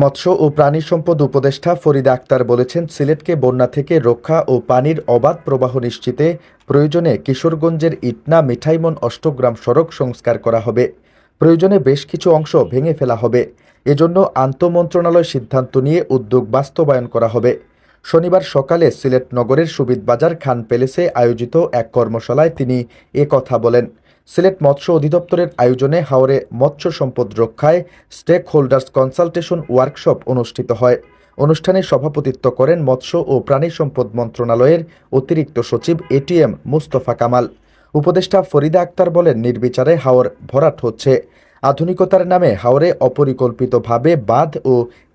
মৎস্য ও প্রাণী সম্পদ উপদেষ্টা ফরিদা আক্তার বলেছেন, সিলেটকে বন্যা থেকে রক্ষা ও পানির অবাধ প্রবাহ নিশ্চিতে প্রয়োজনে কিশোরগঞ্জের ইটনা মিঠাইমন অষ্টগ্রাম সড়ক সংস্কার করা হবে। প্রয়োজনে বেশ কিছু অংশ ভেঙে ফেলা হবে। এজন্য আন্তঃমন্ত্রণালয় সিদ্ধান্ত নিয়ে উদ্যোগ বাস্তবায়ন করা হবে। শনিবার সকালে সিলেট নগরের সুবিদ বাজার খান প্যালেসে আয়োজিত এক কর্মশালায় তিনি কথা বলেন। সিলেট মৎস্য অধিদপ্তরের আয়োজনে হাওরে মৎস্য সম্পদ রক্ষায় স্টেক হোল্ডার্স কনসালটেশন ওয়ার্কশপ অনুষ্ঠিত হয়। অনুষ্ঠানে সভাপতিত্ব করেন মৎস্য ও প্রাণী সম্পদ মন্ত্রণালয়ের অতিরিক্ত সচিব এটিএম মুস্তফা কামাল। উপদেষ্টা ফরিদা আক্তার বলেন, নির্বিচারে হাওর ভরাট হচ্ছে। আধুনিকতার নামে হাওরে অপরিকল্পিতভাবে বাঁধ ও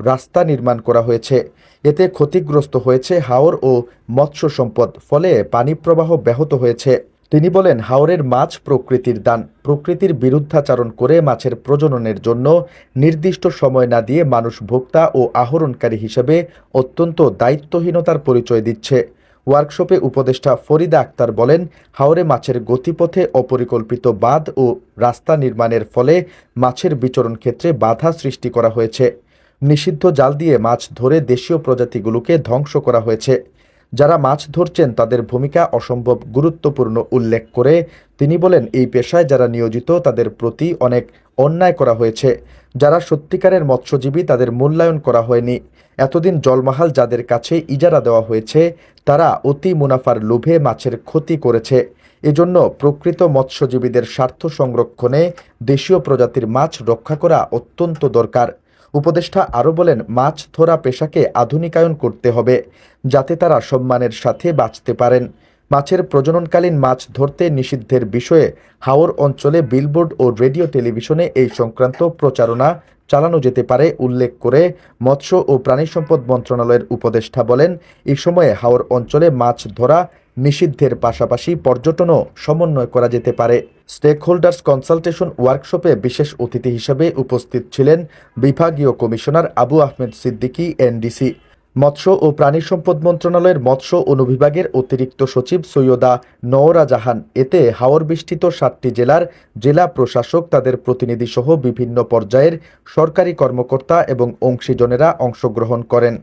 রাস্তা নির্মাণ করা হয়েছে। এতে ক্ষতিগ্রস্ত হয়েছে হাওর ও মৎস্য সম্পদ, ফলে পানি প্রবাহ ব্যাহত হয়েছে। তিনি বলেন, হাওরের মাছ প্রকৃতির দান, প্রকৃতির বিরুদ্ধাচারণ করে মাছের প্রজননের জন্য নির্দিষ্ট সময় না দিয়ে মানুষ ভোক্তা ও আহরণকারী হিসেবে অত্যন্ত দায়িত্বহীনতার পরিচয় দিচ্ছে। ওয়ার্কশপে উপদেষ্টা ফরিদা আক্তার বলেন, হাওরে মাছের গতিপথে অপরিকল্পিত বাঁধ ও রাস্তা নির্মাণের ফলে মাছের বিচরণ ক্ষেত্রে বাধা সৃষ্টি করা হয়েছে। নিষিদ্ধ জাল দিয়ে মাছ ধরে দেশীয় প্রজাতিগুলোকে ধ্বংস করা হয়েছে। যারা মাছ ধরছেন তাদের ভূমিকা অসম্ভব গুরুত্বপূর্ণ উল্লেখ করে তিনি বলেন, এই পেশায় যারা নিয়োজিত তাদের প্রতি অনেক অন্যায় করা হয়েছে। যারা সত্যিকারের মৎস্যজীবী তাদের মূল্যায়ন করা হয়নি। এতদিন জলমাহাল যাদের কাছে ইজারা দেওয়া হয়েছে, তারা অতি মুনাফার লোভে মাছের ক্ষতি করেছে। এজন্য প্রকৃত মৎস্যজীবীদের স্বার্থ সংরক্ষণে দেশীয় প্রজাতির মাছ রক্ষা করা অত্যন্ত দরকার। উপদেষ্টা আরও বলেন, মাছ ধরা পেশাকে আধুনিকায়ন করতে হবে, যাতে তারা সম্মানের সাথে বাঁচতে পারেন। মাছের প্রজননকালীন মাছ ধরতে নিষিদ্ধের বিষয়ে হাওর অঞ্চলে বিলবোর্ড ও রেডিও টেলিভিশনে এই সংক্রান্ত প্রচারণা চালানো যেতে পারে, উল্লেখ করে মৎস্য ও প্রাণী সম্পদ মন্ত্রণালয়ের উপদেষ্টা বলেন, এই সময়ে হাওর অঞ্চলে মাছ ধরা নিষিদ্ধের পাশাপাশি পর্যটনও সমন্বয় করা যেতে পারে। স্টেক হোল্ডার্স কনসালটেশন ওয়ার্কশপে বিশেষ অতিথি হিসেবে উপস্থিত ছিলেন বিভাগীয় কমিশনার আবু আহমেদ সিদ্দিকী, এনডিসি। মৎস্য ও প্রাণী সম্পদ মন্ত্রণালয়ের মৎস্য অনুবিভাগের অতিরিক্ত সচিব সৈয়দা নওরা জাহান এতে হাওর বিষ্ঠিত সাতটি জেলার জেলা প্রশাসক, তাদের প্রতিনিধিসহ বিভিন্ন পর্যায়ের সরকারি কর্মকর্তা এবং অংশীজনেরা অংশগ্রহণ করেন।